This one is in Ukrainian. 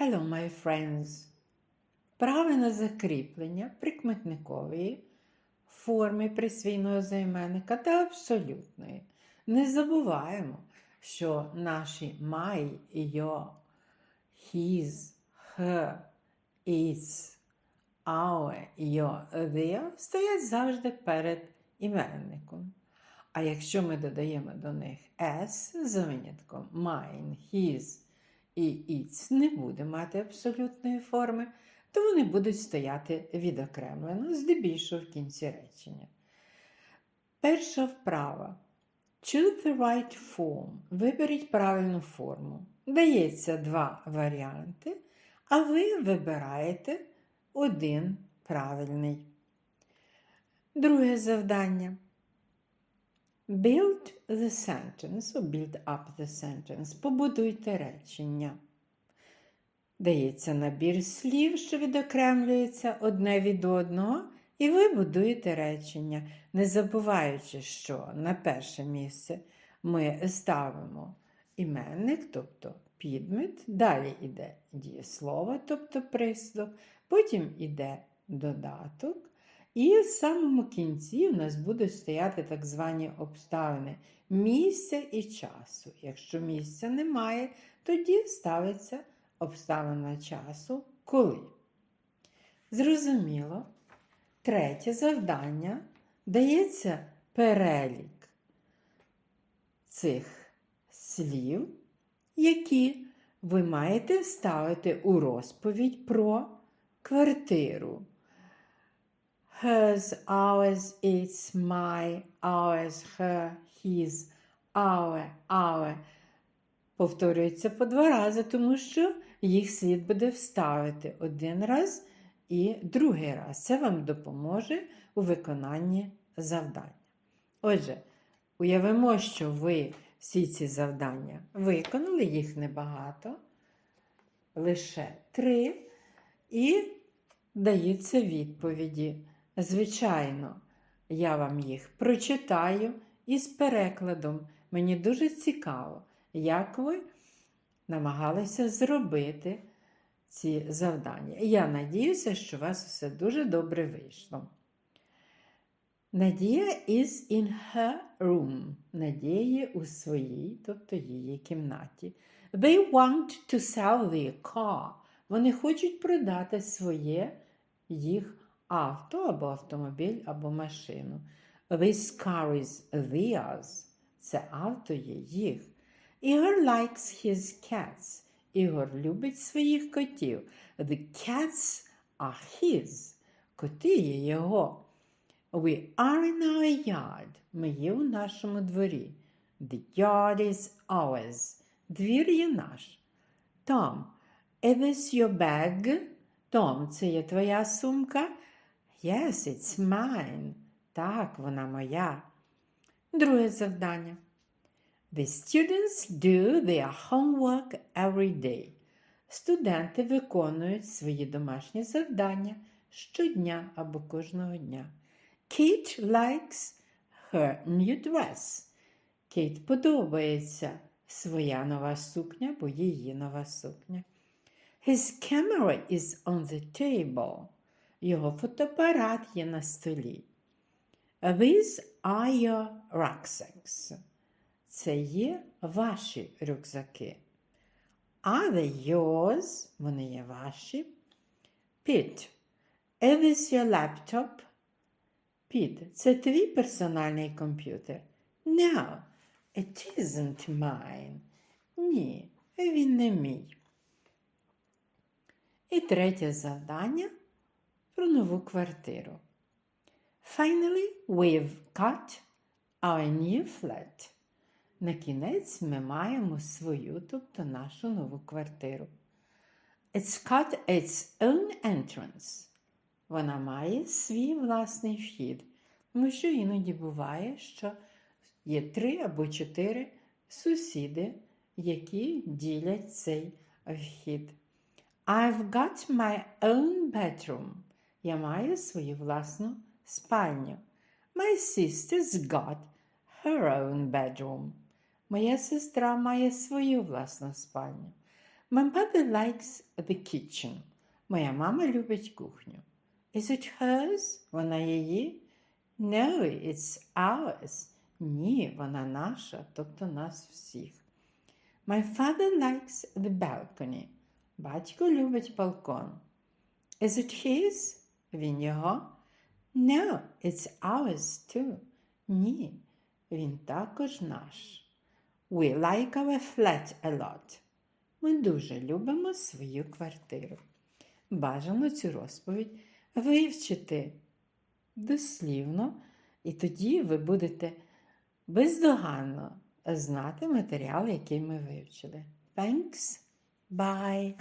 Hello, my friends. Правильне закріплення прикметникової форми присвійного займенника та абсолютної. Не забуваємо, що наші my, your, his, her, its, our, your, their стоять завжди перед іменником. А якщо ми додаємо до них s за винятком mine, his і its не буде мати абсолютної форми, то вони будуть стояти відокремлено, здебільшого в кінці речення. Перша вправа. Choose the right form. Виберіть правильну форму. Дається два варіанти, а ви вибираєте один правильний. Друге завдання. Build the sentence or build up the sentence. Побудуйте речення. Дається набір слів, що відокремлюється одне від одного, і ви будуєте речення, не забуваючи, що на перше місце ми ставимо іменник, тобто підмет, далі йде дієслово, тобто прислов, потім йде додаток. І в самому кінці у нас будуть стояти так звані обставини місця і часу. Якщо місця немає, тоді ставиться обставина часу коли. Зрозуміло, третє завдання дається перелік цих слів, які ви маєте вставити у розповідь про квартиру. Hers, ours, its, my, ours, her, his, our, our. Повторюється по два рази, тому що їх слід буде вставити один раз і другий раз. Це вам допоможе у виконанні завдання. Отже, уявимо, що ви всі ці завдання виконали, їх небагато, лише три, і даються відповіді. Звичайно, я вам їх прочитаю із перекладом. Мені дуже цікаво, як ви намагалися зробити ці завдання. Я надіюся, що у вас все дуже добре вийшло. Надія is in her room. Надія у своїй, тобто її кімнаті. They want to sell their car. Вони хочуть продати своє їх авто або автомобіль, або машину. This car is theirs. Це авто є їх. Ігор likes his cats. Ігор любить своїх котів. The cats are his. Коти є його. We are in our yard. Ми є у нашому дворі. The yard is ours. Двір є наш. Tom, is this your bag? Том, це є твоя сумка? Yes, it's mine. Так, вона моя. Друге завдання. The students do their homework every day. Студенти виконують свої домашні завдання щодня або кожного дня. Kate likes her new dress. Кейт подобається своя нова сукня, бо її нова сукня. His camera is on the table. Його фотоапарат є на столі. These are your rucksacks. Це є ваші рюкзаки. Are they yours? Вони є ваші. Pete, is this your laptop? Піт, це твій персональний комп'ютер? No, it isn't mine. Ні, він не мій. І третє завдання про нову квартиру. Finally, we've got our new flat. На кінець ми маємо свою, тобто нашу нову квартиру. It's got its own entrance. Вона має свій власний вхід. Тому що іноді буває, що є три або чотири сусіди, які ділять цей вхід. I've got my own bedroom. Я маю свою власну спальню. My sister's got her own bedroom. Моя сестра має свою власну спальню. My mother likes the kitchen. Моя мама любить кухню. Is it hers? Вона її? No, it's ours. Ні, вона наша, тобто нас всіх. My father likes the balcony. Батько любить балкон. Is it his? Він його? No, it's ours too. Ні, він також наш. We like our flat a lot. Ми дуже любимо свою квартиру. Бажано цю розповідь вивчити дослівно, і тоді ви будете бездоганно знати матеріал, який ми вивчили. Thanks. Bye.